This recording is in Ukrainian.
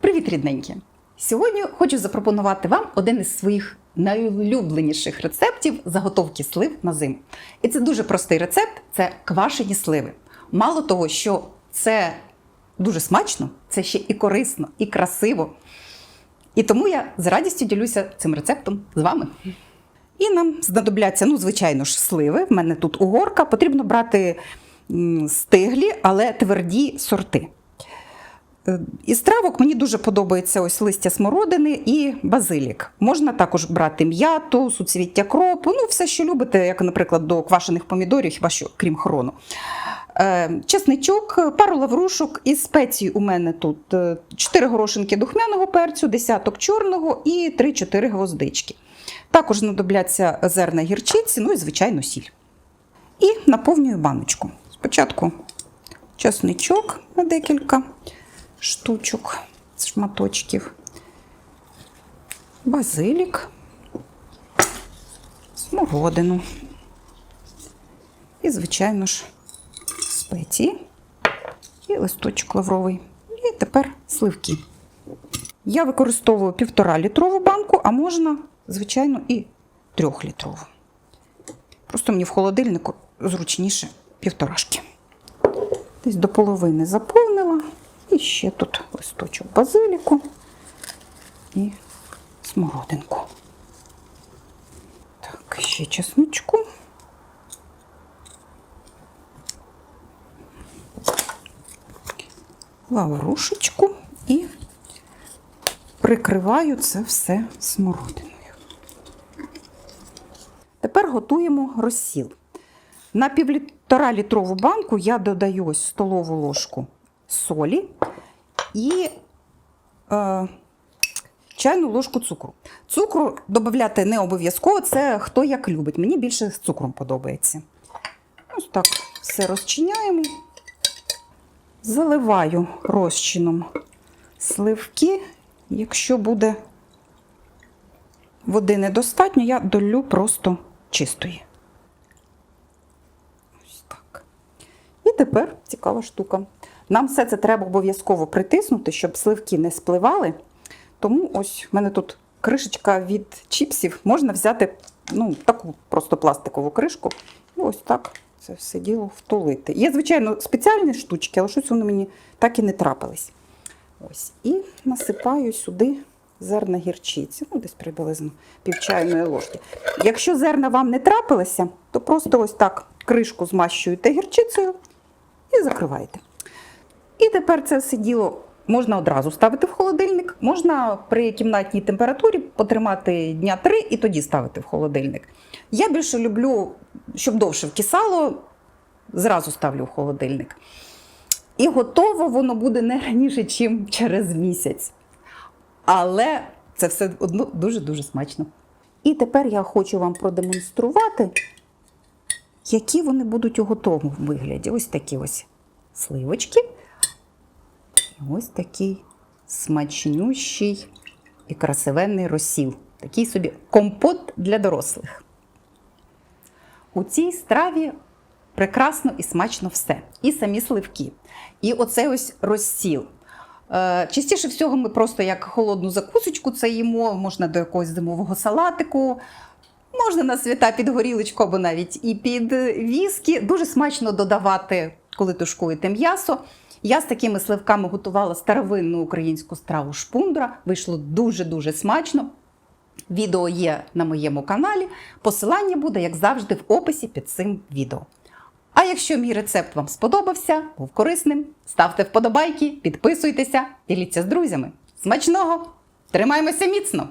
Привіт, рідненькі! Сьогодні хочу запропонувати вам один із своїх найулюбленіших рецептів заготовки слив на зиму. І це дуже простий рецепт це квашені сливи. Мало того, що це дуже смачно, це ще і корисно, і красиво. І тому я з радістю ділюся цим рецептом з вами. І нам знадобляться, ну, звичайно ж, сливи. В мене тут угорка. Потрібно брати стиглі, але тверді сорти. Е, Із травок мені дуже подобається ось листя смородини і базилік. Можна також брати м'яту, суцвіття кропу, ну все, що любите, як, наприклад, до квашених помідорів, хіба що крім хрону. Е, Чесничок, пару лаврушок і спецій у мене тут 4 горошинки духмяного перцю, десяток чорного і 3-4 гвоздички. Також знадобляться зерна гірчиці, ну і, звичайно, сіль. І наповнюю баночку. Спочатку чесничок на декілька штучок, шматочків, базилік, смородину. І, звичайно ж, спеції і листочок лавровий. І тепер сливки. Я використовую півтора літрову банку, а можна, звичайно, і трьохлітрову. Просто мені в холодильнику зручніше півторашки. Десь до половини заповнила. І ще тут листочок базиліку і смородинку. Так, ще чесничку. Лаврушечку і прикриваю це все смородиною. Тепер готуємо розсіл. На півтора літрову банку я додаю ось столову ложку солі і е, чайну ложку цукру. Цукру додати не обов'язково, це хто як любить. Мені більше з цукром подобається. Ось так все розчиняємо. Заливаю розчином сливки. Якщо буде води недостатньо, я долю просто чистої. Ось так. І тепер цікава штука. Нам все це треба обов'язково притиснути, щоб сливки не спливали. Тому ось в мене тут кришечка від чіпсів. Можна взяти ну, таку просто пластикову кришку і ось так це все діло втулити. Є, звичайно, спеціальні штучки, але щось вони мені так і не трапились. Ось. І насипаю сюди зерна гірчиці, ну, десь приблизно пів чайної ложки. Якщо зерна вам не трапилися, то просто ось так кришку змащуєте гірчицею і закриваєте. І тепер це все діло можна одразу ставити в холодильник, можна при кімнатній температурі потримати дня три і тоді ставити в холодильник. Я більше люблю, щоб довше вкисало, зразу ставлю в холодильник. І готово воно буде не раніше, ніж через місяць. Але це все одно дуже-дуже смачно. І тепер я хочу вам продемонструвати, які вони будуть у готовому вигляді. Ось такі ось сливочки. І ось такий смачнющий і красивенний розсіл. Такий собі компот для дорослих. У цій страві прекрасно і смачно все. І самі сливки, і оцей ось розсіл. Е, Частіше всього ми просто як холодну закусочку це їмо, можна до якогось зимового салатику, можна на свята під горілочку або навіть і під віскі. Дуже смачно додавати, коли тушкуєте м'ясо. Я з такими сливками готувала старовинну українську страву шпундра. Вийшло дуже-дуже смачно. Відео є на моєму каналі. Посилання буде, як завжди, в описі під цим відео. А якщо мій рецепт вам сподобався, був корисним, ставте вподобайки, підписуйтеся, діліться з друзями. Смачного! Тримаймося міцно!